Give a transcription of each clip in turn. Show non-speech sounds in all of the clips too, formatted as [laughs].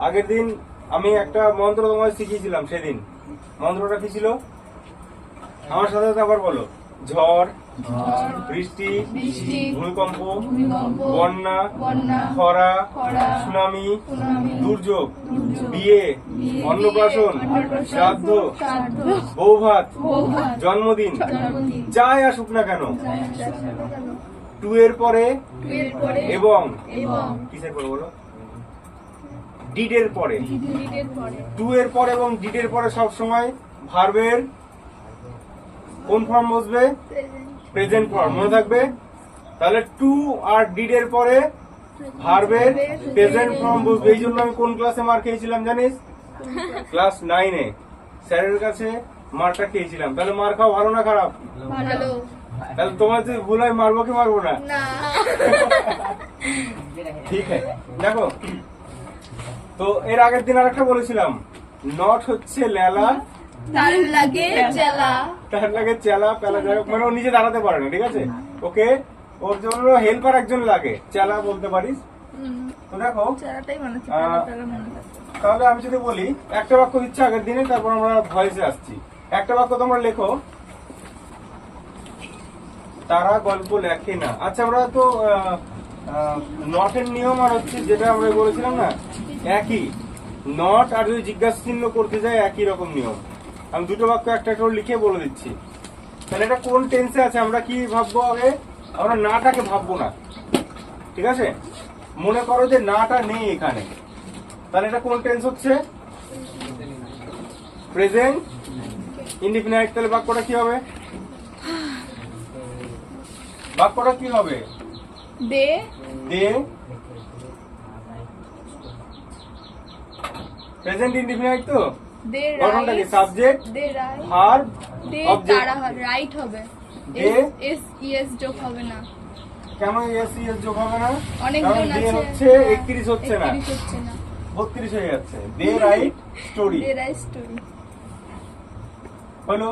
আগের দিন আমি একটা মন্ত্র তোমায় শিখিয়েছিলাম সেদিন। মন্ত্রটা কি ছিল? আমার সাথে সাথে আবার বলো। ঝড় বৃষ্টি ভূমিকম্প বন্যা খরা সুনামি দুর্যোগ বিয়ে অন্নপ্রাশন শ্রাদ্ধ বৌভাত জন্মদিন যাই আসুক না কেন টু এর পরে এবং এবং কিসের পরে বলো? ডিডের পরে। পরে টু এর পরে এবং ডিডের পরে সব সময় ভার্বের কোন ফর্ম বসবে? প্রেজেন্ট ফর্ম মনে থাকবে? তাহলে টু আর ডিডের পরে ভার্বের প্রেজেন্ট ফর্ম বসবে। এই জন্য আমি কোন ক্লাসে মার খেয়েছিলাম জানিস? ক্লাস নাইনে স্যারের কাছে মারটা খেয়েছিলাম। তাহলে মার খাওয়া ভালো না খারাপ? তাহলে তোমার যদি ভুল হয় মারবো কি মারবো না। [laughs] ঠিক আছে। দেখো তো এর আগের দিন আরেকটা বলেছিলাম নট হচ্ছে লেলা। তার লাগে চেলা। তার লাগে চেলা পেলা যাই মানে ও নিজে দাঁড়াতে পারে না ঠিক আছে? ওকে ওর জন্য হেল্পার একজন লাগে চেলা বলতে পারিস? তো দেখো তাহলে আমি যদি বলি একটা বাক্য দিচ্ছি আগের দিনে তারপর আমরা ভয়েসে আসছি। একটা বাক্য তোমরা লেখো তারা গল্প লেখে না। আচ্ছা আমরা তো নটের নিয়ম আর হচ্ছে যেটা আমরা বলেছিলাম না একই। নট আর যদি জিজ্ঞাসা চিহ্ন করতে যায় একই রকম নিয়ম। আমি দুটো বাক্য একটা একটা করে লিখে বলে দিচ্ছি। তাহলে এটা কোন টেন্সে আছে আমরা কি ভাববো আগে? আমরা নাটাকে ভাববো না। ঠিক আছে? মনে করো যে নাটা নেই এখানে। তাহলে এটা কোন টেন্স হচ্ছে? প্রেজেন্ট ইনডিফিনাইট তাহলে বাক্যটা কি হবে? বাক্যটা কি হবে? দে। দে। প্রেজেন্ট ইনডিফিনাইট তো? গঠনটা কি subject they write verb they object write হবে এস ইএস যোগ হবে না। কেন এস এস যোগ হবে না? আছে। হচ্ছে একত্রিশ হচ্ছে না। 31 হচ্ছে না। বত্রিশ হয়ে যাচ্ছে। They write story they write story হলো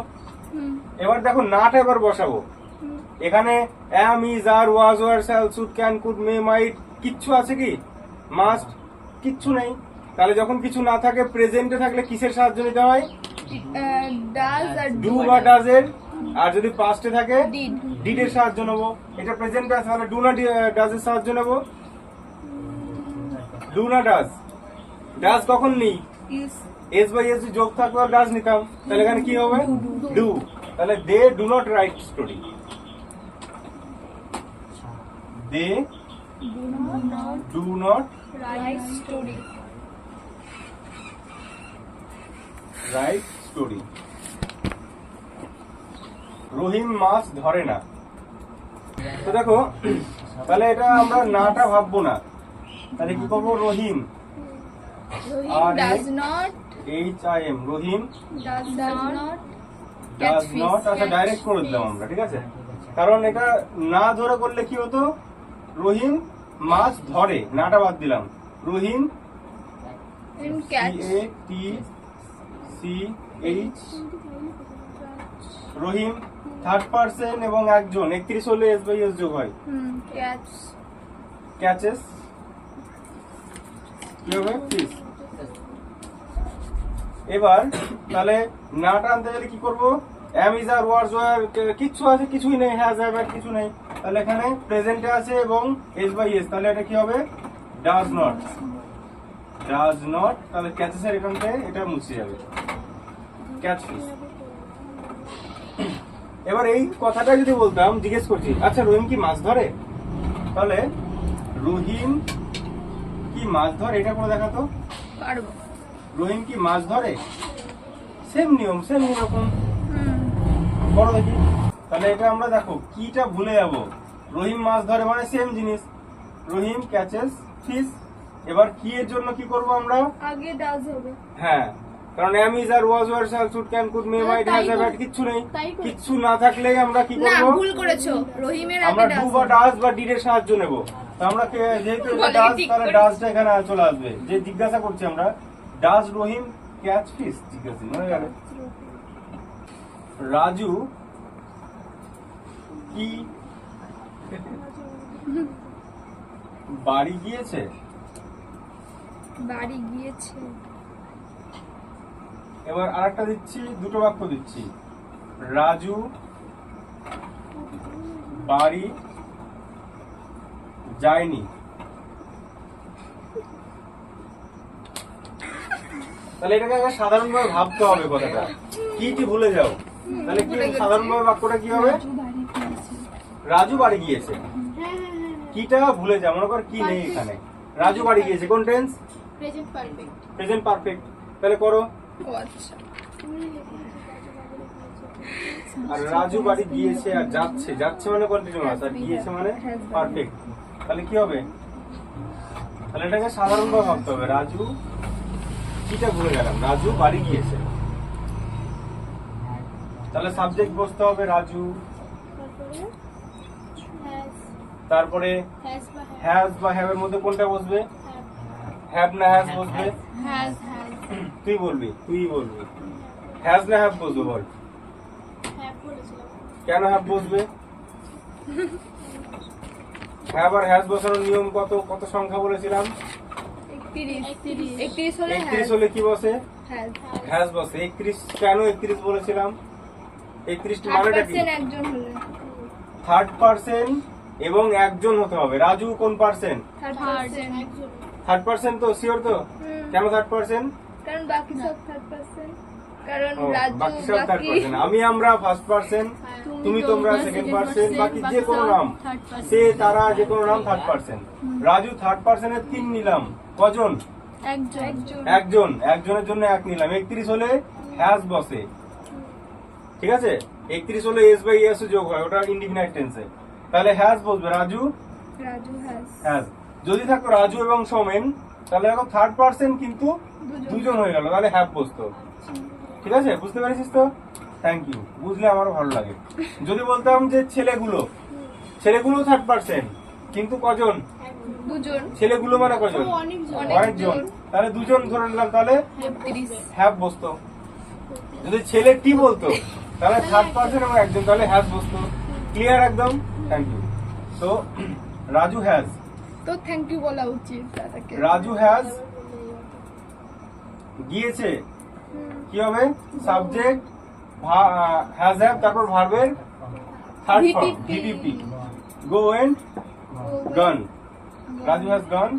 এবার দেখো নাট এবার বসাবো। এখানে am is are was were shall should can could may might কিচ্ছু আছে কি? মাস্ট কিচ্ছু নেই। তাহলে যখন কিছু না থাকে প্রেজেন্টে থাকলে কিসের সাহায্য নিতে হয়? ডাজ আর ডু বা ডাজের আর যদি পাস্টে থাকে ডিড ডিডের সাহায্য নেব। এটা প্রেজেন্টে আছে তাহলে ডু না ডাজের সাহায্য নেব। ডু না ডাজ ডাজ কখন নেই? এস বাই এস যোগ থাকলে ডাজ নিতাম। তাহলে এখানে কি হবে? ডু তাহলে they do not write story they do not do not write story write story. Rahim মাছ ধরে না। তো দেখো তাহলে এটা আমরা নাটা ভাববো না। তাহলে কি করব? রহিম রহিম আর does A- not H I M Rahim does not does Catch fish, not আচ্ছা ডাইরেক্ট করে দিলাম আমরা ঠিক আছে? কারণ এটা না ধরে করলে কি হতো? রহিম মাছ ধরে নাটা বাদ দিলাম। Rahim T C H Rahim third person এবং একজন। একত্রিশ হলে এস বাই এস যোগ হয়। ক্যাচেস কি হবে এবার তাহলে নাটা আনতে গেলে কি করব? Am is are was were কিচ্ছু আছে কিছুই নেই হ্যাজ হ্যাভ কিছু নেই। তাহলে এখানে প্রেজেন্টে আছে এবং এস বাই এস তাহলে এটা কি হবে? ডাজ নট ডাজ নট তাহলে ক্যাচেসের এখান থেকে এটা মুছে যাবে। ক্যাচ ফিস এবার এই কথাটা যদি বলতাম জিজ্ঞেস করছি আচ্ছা রহিম কি মাছ ধরে? তাহলে রহিম কি মাছ ধরে? এটা করে দেখাতো? পারব। রহিম কি মাছ ধরে? সেম নিয়ম সেম এরকম। হুম বড় দেখি। তাহলে এটা আমরা দেখো কিটা ভুলে যাব। রহিম মাছ ধরে মানে সেম জিনিস। রহিম ক্যাচেস ফিশ এবার কি এর জন্য কি করব আমরা? আগে ডাজ হবে। হ্যাঁ কারণ am is are was were shall should can could may might has have কিচ্ছু নেই। কিচ্ছু না থাকলেই আমরা কি করব? না ভুল করেছ। রহিমের আমরা আগে ডু ডাজ বা ডিড এর সাহায্য নেব। তো আমরা যেহেতু ঠিক তাহলে। ডাসটা এখানে চলে আসবে। যে জিজ্ঞাসা করছি আমরা ডাস রহিম ক্যাচ ফিশ জিজ্ঞাসা হয়ে গেল। রাজু কি? বাড়ি গিয়েছে? বাড়ি গিয়েছে। এবার আরেকটা দিচ্ছি দুটো বাক্য দিচ্ছি। রাজু বাড়ি যায়নি। তাহলে এটাকে আগে সাধারণভাবে ভাবতে হবে কথাটা। কি কি ভুলে যাও? তাহলে কি সাধারণভাবে বাক্যটা কি হবে? রাজু বাড়ি গিয়েছে। কিটা ভুলে যাও মনে কর কি নেই এখানে। রাজু বাড়ি গিয়েছে। কোন tense present perfect present perfect তাহলে করো। ও আচ্ছা। আর রাজু বাড়ি গিয়েছে আর যাচ্ছে। যাচ্ছে মানে কন্টিনিউয়াস আর গিয়েছে মানে পারফেক্ট তাহলে কি হবে? তাহলে এটাকে সাধারণভাবে ভাবতে হবে। রাজু কিটা ভুলে গেলাম? রাজু বাড়ি গিয়েছে। তাহলে সাবজেক্ট বসতে হবে রাজু। তারপরে? হ্যাজ বা বা হ্যাভ এর মধ্যে কোনটা বসবে? হ্যাভ না হ্যাজ বসবে? হ্যাজ হ্যাজ তুই বলবি তুই বলবি। হ্যাজ না হ্যাভ বসবে বল। হ্যাভ বলেছিলাম। কেন হ্যাভ বসবে? হ্যাভ আর হ্যাজ বসানোর নিয়ম কত কত সংখ্যা বলেছিলাম? একত্রিশ একত্রিশ। একত্রিশ হলে একত্রিশ হ্যাঁ হলে কি বসে? হ্যাঁ হ্যাজ বসে। একত্রিশ কেন একত্রিশ বলেছিলাম? একত্রিশটি থার্ড মানেটা কি? পার্সেন্ট একজন হলে। থার্ড পার্সেন এবং একজন হতে হবে। রাজু কোন পার্সেন থার্ড থার্ড পার্সেন্ট একজন। থার্ড পার্সেন তো শিওর তো? কেন থার্ড পার্সেন কারণ বাকি সব থার্ড পার্সেন্ট কারণ ও, রাজু বাকি সব থার্ড বাকি পার্সেন আমি আমরা ফার্স্ট পার্সন হ্যাঁ। তুমি তোমরা সেকেন্ড পার্সন বাকি যে কোনো নাম সে তারা যে কোনো নাম থার্ড পার্সন রাজু থার্ড পার্সনের তিন নিলাম। কজন? একজন। একজন। একজন। একজনের জন্য এক নিলাম। একত্রিশ হলে হ্যাজ বসে। ঠিক আছে? একত্রিশ হলে এস বাই এস যোগ হয়। ওটা ইন্ডিফিনাইট টেন্সে তাহলে হ্যাজ বসবে। রাজু? রাজু হ্যাজ হ্যাজ যদি থাকতো রাজু এবং সোমেন তাহলে এখন থার্ড পার্সন কিন্তু দুজন। হয়ে গেল তাহলে হ্যাভ বসতো ঠিক আছে? বুঝতে পেরেছিস তো? থ্যাংক ইউ বুঝলে আমারও ভালো লাগে। যদি বলতাম যে ছেলেগুলো ছেলেগুলো থার্ড পার্সন কিন্তু কজন? দুজন। ছেলেগুলো মানে কজন? অনেকজন। তাহলে দুজন ধরে নিলাম তাহলে হ্যাভ বসতো যদি ছেলে টি বলতো তাহলে থার্ড পার্সন এবং একজন তাহলে হ্যাজ বসতো ক্লিয়ার একদম? থ্যাংক ইউ তো রাজু হ্যাজ তো থ্যাংক ইউ বলা উচিত দাদাকে। রাজু হ্যাজ গিয়েছে। কি হবে? সাবজেক্ট হ্যাজ হ্যাভ তারপর ভার্বের third form VTP go and gone Raju has gone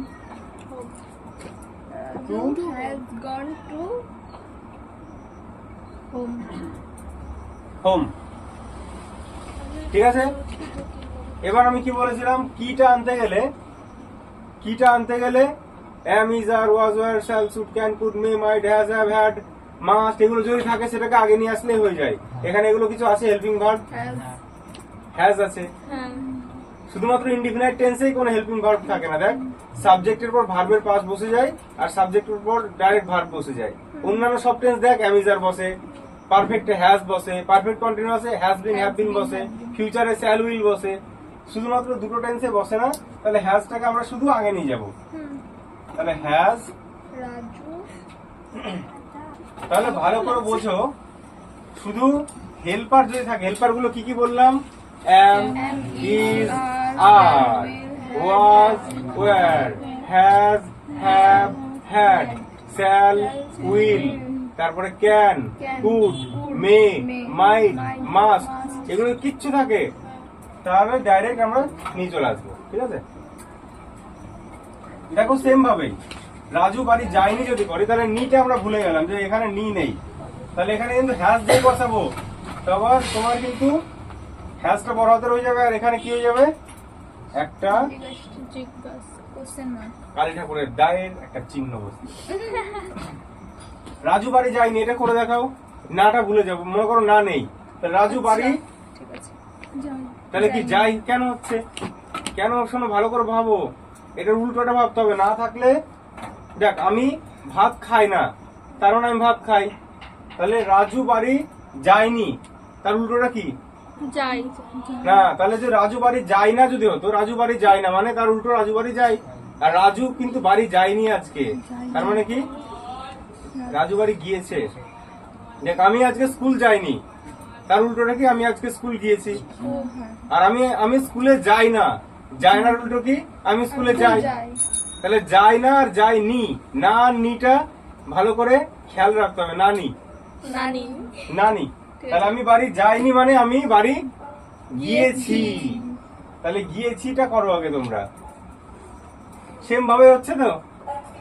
Raju has gone to home. Home ঠিক আছে? এবার আমি কি বলেছিলাম? কিটা আনতে গেলে কিটা আনতে গেলে am is are was were shall should can could may might has have had must এগুলো যদি থাকে সেটাকে আগে নিয়ে আসলেই হয়ে যায়। এখানে এগুলো কিছু আছে হেল্পিং ভার্ব হ্যাজ আছে। হ্যাঁ। শুধুমাত্র ইনডিফিনাইট টেন্সেই কোনো হেল্পিং ভার্ব থাকে না। দেখ সাবজেক্টের পর ভার্বের পাস বসে যায় আর সাবজেক্টের পর ডাইরেক্ট ভার্ব বসে যায়। অন্যান্য সব টেন্স দেখ অ্যামিজার বসে পারফেক্ট হ্যাজ বসে পারফেক্ট কন্টিনিউয়াসে হ্যাজ বিন হ্যাভ বিন বসে ফিউচারে শ্যাল উইল বসে। শুধুমাত্র দুটো টেন্সে বসে না তাহলে হ্যাজটাকে আমরা শুধু আগে নিয়ে যাব। তাহলে হ্যাজ তাহলে ভালো করে বোঝো শুধু হেল্পার যদি থাকে হেল্পারগুলো কি কি বললাম? Am is are was were has have had shall will তারপরে can could may might must এগুলো কিচ্ছু থাকে। তাহলে ডাইরেক্ট আমরা নিয়ে চলে আসব, ঠিক আছে? দেখো সেম ভাবেই। রাজু বাড়ি যায়নি যদি করি, তাহলে নিটা আমরা ভুলে গেলাম যে এখানে নি নেই। তাহলে এখানে কিন্তু হ্যাজ দিয়ে বসাবো। তারপর তোমার কিন্তু হ্যাজটা বড় হাতের হয়ে যাবে, আর এখানে কি হয়ে যাবে? একটা কালী ঠাকুরের দায়ের একটা চিহ্ন বসে। রাজু বাড়ি যায়নি, এটা করে দেখাও। নাটা ভুলে যাব, মনে করো না নেই। রাজু বাড়ি ঠিক আছে। তাহলে কি যাই? কেন হচ্ছে? কেন শোনো ভালো করে ভাবো। এটার উল্টোটা ভাবতে হবে। না থাকলে দেখ আমি ভাত খাই না। তার মানে আমি ভাত খাই। তাহলে রাজু বাড়ি যায়নি। তার উল্টোটা কি? যাই। না তাহলে যে রাজু বাড়ি যায় না যদি হতো রাজু বাড়ি যায় না। মানে তার উল্টো রাজু বাড়ি যায়। আর রাজু কিন্তু বাড়ি যায়নি আজকে। তার মানে কি? রাজু বাড়ি গিয়েছে। দেখ আমি আজকে স্কুল যাইনি। তার উল্টোটা কি আমি আজকে স্কুল গিয়েছি। হ্যাঁ। আর আমি আমি স্কুলে যাই না। যাই না উল্টো কি? আমি স্কুলে যাই। তাহলে যাই না আর যাই নি। না নিটা ভালো করে খেয়াল রাখতে হবে। নানি। না নি তাহলে আমি বাড়ি যাইনি মানে আমি বাড়ি গিয়েছি। তাহলে গিয়েছিটা করো আগে তোমরা। সেম ভাবে হচ্ছে তো?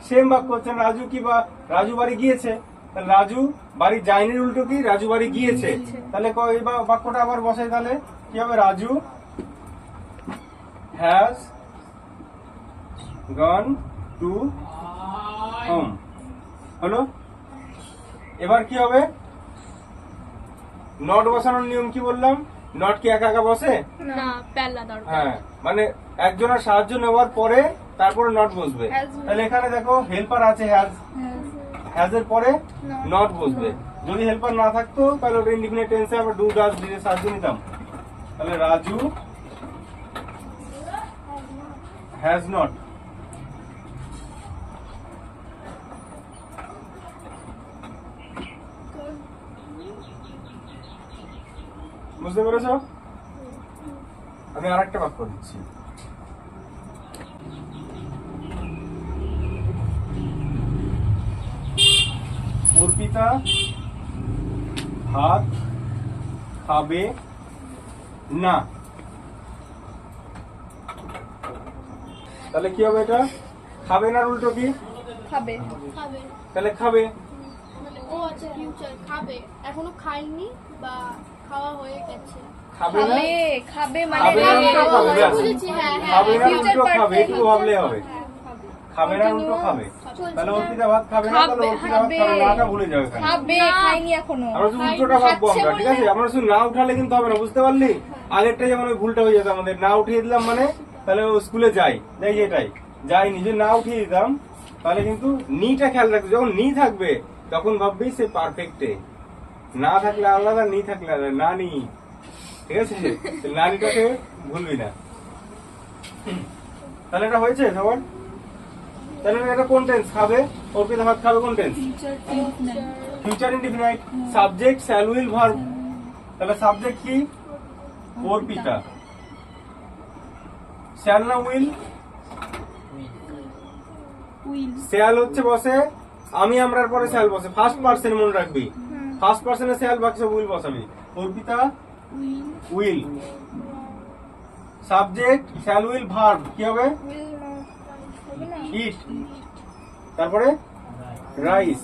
সেম বাক্য হচ্ছে রাজু কি বা রাজু বাড়ি গিয়েছে? রাজু বাড়ি যায়নি উল্টো কি? রাজু বাড়ি গিয়েছে। তাহলে এই বাক্যটা আবার বসাই তাহলে। কি হবে Raju? Has gone to home. হলো? এবার কি হবে? নট বসানোর নিয়ম কি বললাম? নট কি একা একা বসে? না পেলা দরকার। হ্যাঁ মানে একজনের সাহায্য নেওয়ার পরে তারপরে নট বসবে। তাহলে এখানে দেখো হেল্পার আছে হ্যাজ হ্যাজ এর পরে নট বসবে। যদি হেল্পার না থাকতো, তাহলে ওটা ইন্ডিফিনিট টেন্সে আমরা ডু ডাস দিয়ে সাহায্য নিতাম। তাহলে রাজু হ্যাজ নট বুঝতে পেরেছ? আমি আর একটা বাক্য দিচ্ছি। অর্পিতা ভাত খাবে না। তাহলে কি হবে এটা? খাবে না উল্টো কি? খাবে। তাহলে খাবে। মানে ও আচ্ছা ফিউচার খাবে। এখনও খাইনি বা খাওয়া হয়ে গেছে। খাবে খাবে খাবে মানে খাবে না উল্টো খাওয়া খাবে হয়ে হ্যাঁ, খাবে না future উল্টো খাবে perfect একটু ভাবলে হবে। হ্যাঁ, খাবে। না উল্টো খাবে। তাহলে অর্পিতা ভাত খাবে না তাহলে খাবে, অর্পিতা ভাত খাবে। নাটা ভুলে যাবে খাবে খাইনি এখনও। আমরা শুধু উল্টোটা ভাববো আমরা ঠিক আছে? আমরা শুধু না উঠালে কিন্তু হবে না বুঝতে পারলি? আগেরটা যেমন ওই ভুলটা হয়ে যেত আমাদের না উঠিয়ে দিলাম মানে তাহলে ও স্কুলে যাই যাই এটাই। যাই নিজে না উঠিয়ে দিতাম তাহলে কিন্তু নিটা খেয়াল রাখবে। যখন নি থাকবে তখন ভাববি সে পারফেক্টে না থাকলে আলাদা নি থাকলে আলাদা। না নি ঠিক আছে? [laughs] নানিটাকে ভুলবি না। তাহলে এটা হয়েছে সবার? তাহলে এটা কোন টেন্স খাবে? অর্পিতা ভাত খাবে কোন tense future indefinite subject shall will verb তাহলে সাবজেক্ট কি? অর্পিতা। শ্যাল না উইল শ্যাল হচ্ছে বসে আমি আমরার পরে শ্যাল বসে। ফার্স্ট পার্সন মনে রাখবি। ফার্স্ট পার্সনে শ্যাল বাকি সব will বসাবি। Arpita will subject shall will verb কি হবে? ইট। তারপরে রাইস।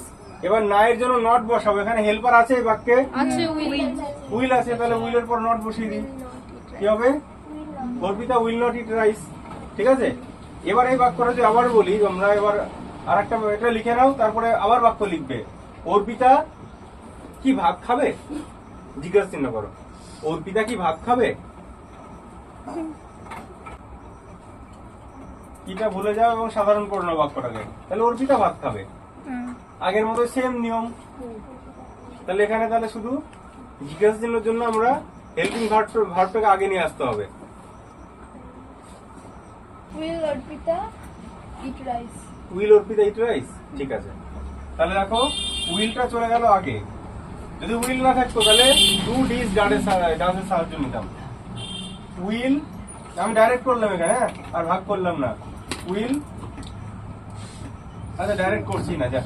এবার নায়ের জন্য নট বসাবো। এখানে হেল্পার আছে এই বাক্যে? উইল। আছে তাহলে উইলের পর নট বসিয়ে দিই। কি হবে? Arpita will not eat rice. ঠিক আছে? এবার এই বাক্যটা যদি আবার বলি তোমরা এবার আর একটা এটা লিখে নাও তারপরে আবার বাক্য লিখবে। অর্পিতা কি ভাত খাবে? জিজ্ঞাসা চিহ্ন করো। অর্পিতা কি ভাত খাবে? কিটা ভুলে যাও এবং সাধারণ পূর্ণ বাক্যটাকে তাহলে অর্পিতা ভাত খাবে। আগের মতো সেম নিয়ম। তাহলে এখানে তাহলে শুধু জিজ্ঞাসা চিহ্নের জন্য আমরা হেল্পিং ভার্ব ভার্বটাকে আগে নিয়ে আসতে হবে। Will Arpita eat rice will Arpita eat rice ঠিক আছে। তাহলে দেখো উইলটা চলে গেল আগে। যদি উইল না থাকতো তাহলে টু ডিস ডাডের ডান্সের সাহায্য নিতাম। উইল আমি ডাইরেক্ট করলাম এখানে হ্যাঁ? আর ভাগ করলাম না। উইল আচ্ছা ডাইরেক্ট করছি না, যা।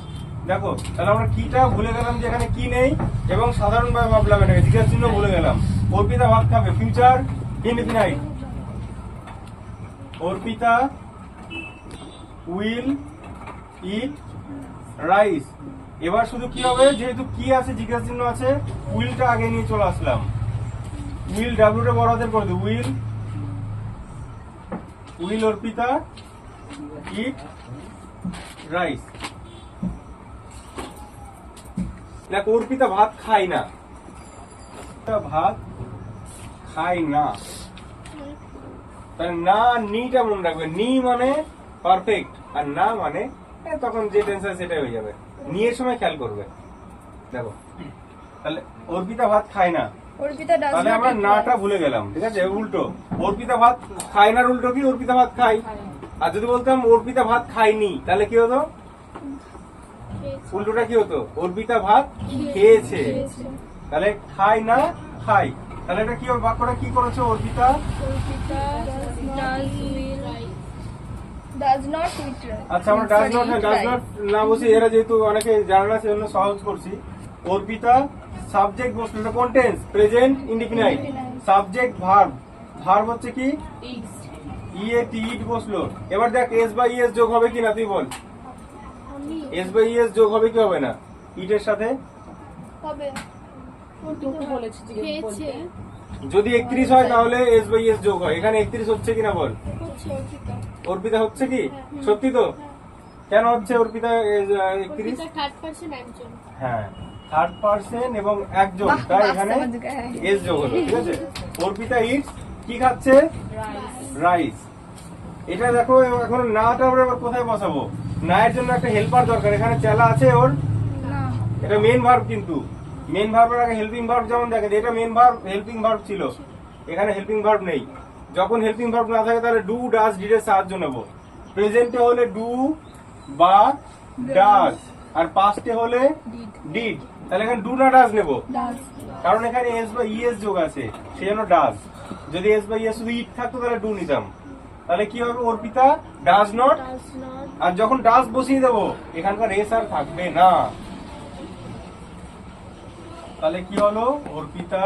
দেখো, তাহলে আমরা কিটা ভুলে গেলাম যে এখানে কি নেই, এবং সাধারণভাবে ভাবলাম এটাকে জিজ্ঞাসা চিহ্ন ভুলে গেলাম। অর্পিতা ভাত খাবে future indefinite Arpita will eat rice এবার শুধু কি হবে, যেহেতু কি আছে, জিজ্ঞাসা চিহ্ন আছে, উইলটা আগে নিয়ে চলে আসলাম। উইল ডাব্লিউটা বড় হাতের করে দিই will. Will Arpita eat rice দেখ অর্পিতা ভাত খায় না। ভাত খায় না। তাহলে না নিটা মনে রাখবে। নি মানে পারফেক্ট আর না মানে তখন যে টেন্সার সেটাই হয়ে যাবে। নিয়ের সময় খেয়াল করবে। দেখো তাহলে অর্পিতা ভাত খায় না। তাহলে আমরা নাটা ভুলে গেলাম ঠিক আছে? উল্টো। অর্পিতা ভাত খায় না উল্টো কি? অর্পিতা ভাত খায়। আর যদি বলতাম অর্পিতা ভাত খায়নি তাহলে কি হতো। উল্টোটা কি হতো? অর্পিতা ভাত খেয়েছে। তাহলে খায় না খাই তাহলে এটা কি বাক্যটা কি করেছে অর্পিতা? আচ্ছা আমরা ডাজ নট ডাজ নট না বসি এরা যেহেতু অনেকে জানে না সেজন্য সহজ করছি। অর্পিতা সাবজেক্ট বসল present indefinite subject verb verb হচ্ছে কি? ইয়ে টি ইট বসল। এবার দেখ এস বাই ইএস যোগ হবে কি না তুই বল। এস বাই ইএস যোগ হবে কি হবে না? ইটের সাথে? হবে। তোকে বলেছি জিজ্ঞেস খেয়েছে। বলতে। যদি একত্রিশ হয় তাহলে এস বাই এস যোগ হয়। এখানে একত্রিশ হচ্ছে কিনা বল? অর্পিতা। হচ্ছে কি? সত্যি তো? কেন হচ্ছে অর্পিতা একত্রিশ? হ্যাঁ। থার্ড পার্সন এবং একজন। তাই এখানে এস যোগ হলো ঠিক আছে? অর্পিতা ইটস কি খাচ্ছে? রাইস এটা দেখো এখন নাটা আমরা এবার কোথায় বসাবো? না এর জন্য একটা হেল্পার দরকার এখানে চেলা আছে ওর? এটা মেন ভার্ব কিন্তু। মেন ভার্বের আগে হেল্পিং ভার্ব যেমন দেখে এটা মেন ভার্ব হেল্পিং ভার্ব ছিল। এখানে হেল্পিং ভার্ব নেই। যখন হেল্পিং ভার্ব না থাকে তাহলে ডু ডাস ডিডের সাহায্য নেব। প্রেজেন্টে হলে ডু বা ডাস আর পাস্টে হলে ডিড ডিড তাহলে এখানে ডু না ডাস নেব। কারণ এখানে এস বা ইএস যোগ আছে সেই জন্য ডাস যদি এস বা ইএস শুধু ইট থাকতো তাহলে ডু নিতাম। তাহলে কি হবে অর্পিতা? ডাজ নট আর যখন ডাস বসিয়ে দেবো এখানকার এস আর থাকবে না। তাহলে কি হলো? অর্পিতা?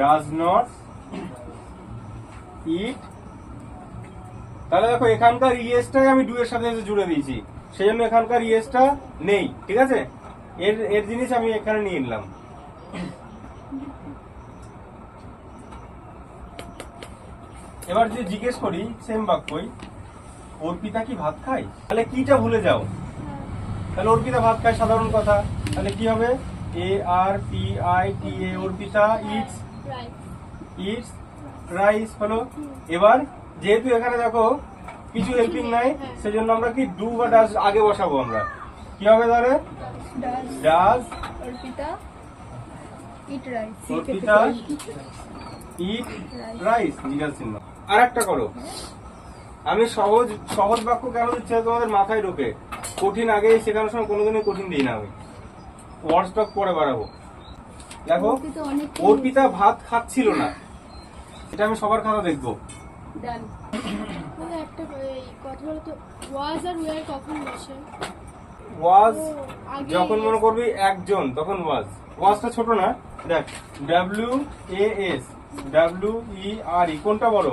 ডাজ নট ইট তাহলে দেখো এখানকার ইএসটাই আমি এর সাথে এসে জুড়ে দিয়েছি। সেই জন্য এখানকার ইএসটা নেই ঠিক আছে? এর এর জিনিস আমি এখানে নিয়ে নিলাম। এবার যে জিজ্ঞেস করি সেম বাক্যই অর্পিতা কি ভাত খায়? তাহলে কিটা ভুলে যাও? তাহলে অর্পিতা ভাত খায় সাধারণ কথা। তাহলে কি হবে? A R P I T A Arpita eats eats rice হলো? এবার যেহেতু এখানে দেখো কিছু হেল্পিং নাই সেজন্য আমরা কি ডু বা ডাস আগে বসাবো আমরা? কি হবে তাহলে? Does Arpita eat rice Arpita eat rice চিহ্ন আর একটা করো। আমি সহজ সহজ বাক্য কেন দিচ্ছি তোমাদের মাথায় ঢোকে? কঠিন আগে শেখানোর সময় কোনোদিনই কঠিন দিই না আমি। ওয়ার্ড স্টক পরে বাড়াবো। দেখো অর্পিতা ভাত খাচ্ছিল না। এটা আমি সবার খাতা দেখব। ওয়াজ যখন মনে করবি একজন তখন ওয়াজ ওয়াজটা ছোট না? দেখ W A S W E R E কোনটা বড়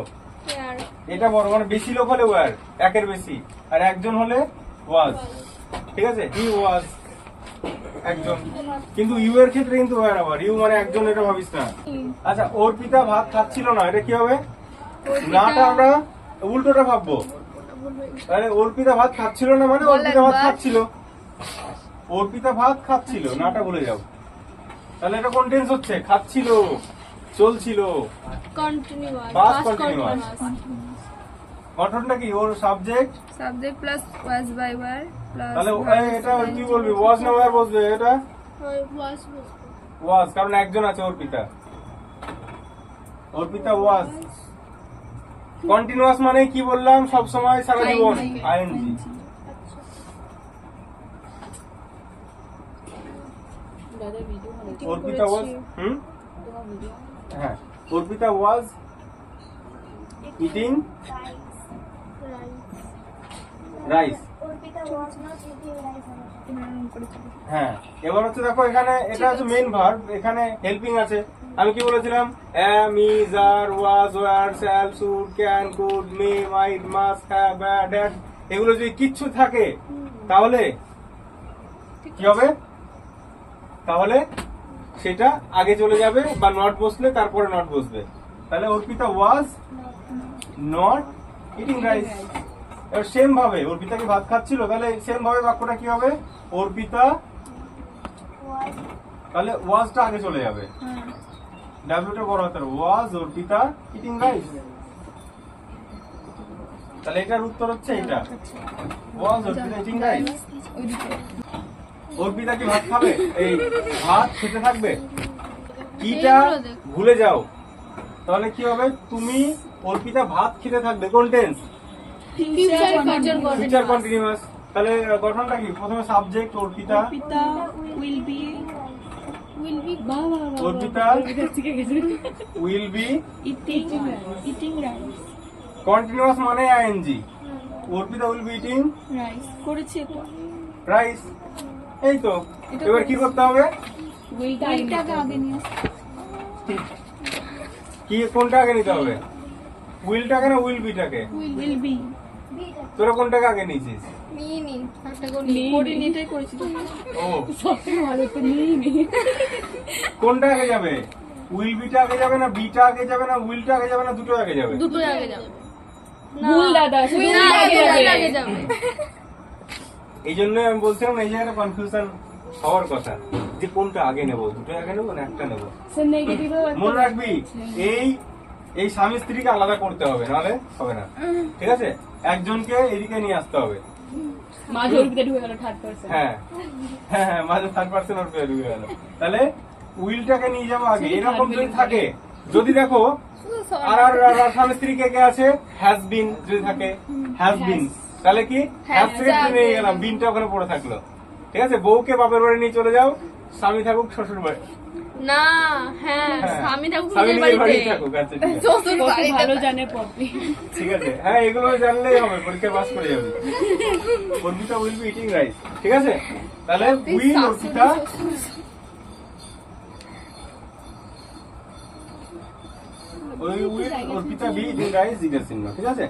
এটা বড় মানে বেশি লোক হলে ওয়ার একের বেশি। আর একজন হলে ওয়াজ। ঠিক আছে? হি ওয়াজ। একজন। কিন্তু ইউ এর ক্ষেত্রে কিন্তু ওয়ার আবার। ইউ মানে একজন এটা ভাবিস না। আচ্ছা অর্পিতা ভাত খাচ্ছিল না এটা কি হবে? নাটা আমরা উল্টোটা ভাববো। তাহলে অর্পিতা ভাত খাচ্ছিল না মানে বল অর্পিতা ভাত। খাচ্ছিল। অর্পিতা ভাত খাচ্ছিল নাটা ভুলে যাও। তাহলে এটা কোন টেন্স হচ্ছে খাচ্ছিল চলছিল। Continuous past. কন্টিনিউয়াস গঠনটা কি? ওর subject subject plus was by were plus তাহলে এটা কি বলবি? ওয়াজ না ওয়ার বসবে এটা? ওয়াজ ওয়াজ কারণ একজন আছে অর্পিতা অর্পিতা ওয়াজ কন্টিনিউয়াস মানে কি বললাম? সব সময় সারা জীবন আইএনজি আচ্ছা মানে অর্পিতা ওয়াজ হুম? হ্যাঁ। অর্পিতা ওয়াজ ইটিং রাইস হ্যাঁ এবার হচ্ছে দেখো এখানে এটা হচ্ছে মেন ভার্ব এখানে হেল্পিং আছে। আমি কি বলেছিলাম? Am is are was were shall should can could may might must have bad had এগুলো যদি কিচ্ছু থাকে তাহলে কি হবে? তাহলে সেটা আগে চলে যাবে বা নট বসলে তারপরে নট বসবে। তাহলে Arpita was not eating rice same ভাবে অর্পিতা কি ভাত খাচ্ছিল? তাহলে সেম ভাবে বাক্যটা কি হবে? অর্পিতা তাহলে ওয়াজটা আগে চলে যাবে। ডাব্লিউটা বড় হাতের ওয়াজ অর্পিতা ইটিং রাইস তাহলে এটার উত্তর হচ্ছে এটা was Arpita eating rice Arpita কি ভাত খাবে? এই ভাত খেতে থাকবে? কিটা ভুলে যাও। তাহলে কি হবে? তুমি অর্পিতা ভাত খেতে থাকবে। কোন টেন্স ফিউচার ফিউচার কন্টিনিউয়াস তাহলে গঠনটা কি? প্রথমে সাবজেক্ট অর্পিতা। পিতা উইল বি উইল বি বাবা Arpita. Will be eating eating rice continuous মানে ING Arpita will be eating rice করেছি তো রাইস এই তো। এবার কি করতে হবে? উইলটা এইটাকে আগে নিয়ে কি কোনটা আগে নিতে হবে? উইলটাকে না উইল বিটাকে উইল বি তোরা কোনটাকে আগে নিয়েছিস? কোনটা আগে যাবে? উইল বিটা আগে যাবে না বিটা আগে যাবে না উইলটা আগে যাবে না দুটো আগে যাবে? দুটোই আগে যাবে। ভুল দাদা শুধু Will will আগে আগে যাবে, যাবে। আগে যাবে। এই জন্য আমি বলছিলাম এই জায়গাটা কনফিউশন হওয়ার কথা। যে কোনটা আগে নেব দুটো আগে নেব না একটা নেব? মনে রাখবি এই এই স্বামী স্ত্রীকে আলাদা করতে হবে নাহলে হবে না। ঠিক আছে? একজনকে এদিকে নিয়ে আসতে হবে। হ্যাঁ। হ্যাঁ হ্যাঁ মাঝে থার্ড পার্সন ওর ঢুকে গেল। তাহলে উইলটাকে নিয়ে যাব আগে। এরকম যদি থাকে। যদি দেখো আর আর আর- আর স্বামী স্ত্রী কে কে আছে? হ্যাজ বিন যদি থাকে হ্যাজ বিন তাহলে কি? হ্যাজ থেকে নিয়ে গেলাম বিনটা ওখানে পড়ে থাকল। ঠিক আছে? বউকে বাপের বাড়ি নিয়ে চলে যাও স্বামী থাকুক শ্বশুর বাড়ি না হ্যাঁ হ্যাঁ। স্বামী নিজের বাড়িতে। আচ্ছা ঠিক আছে। শ্বশুর বাড়িতে ভালো জানে পপি। ঠিক আছে। হ্যাঁ এগুলো জানলেই হবে পরীক্ষা পাস করে যাবে। Arpita will be eating rice ঠিক আছে? তাহলে শ্বশুর। ওই will Arpita be eating rice জিজ্ঞাসা ঠিক আছে?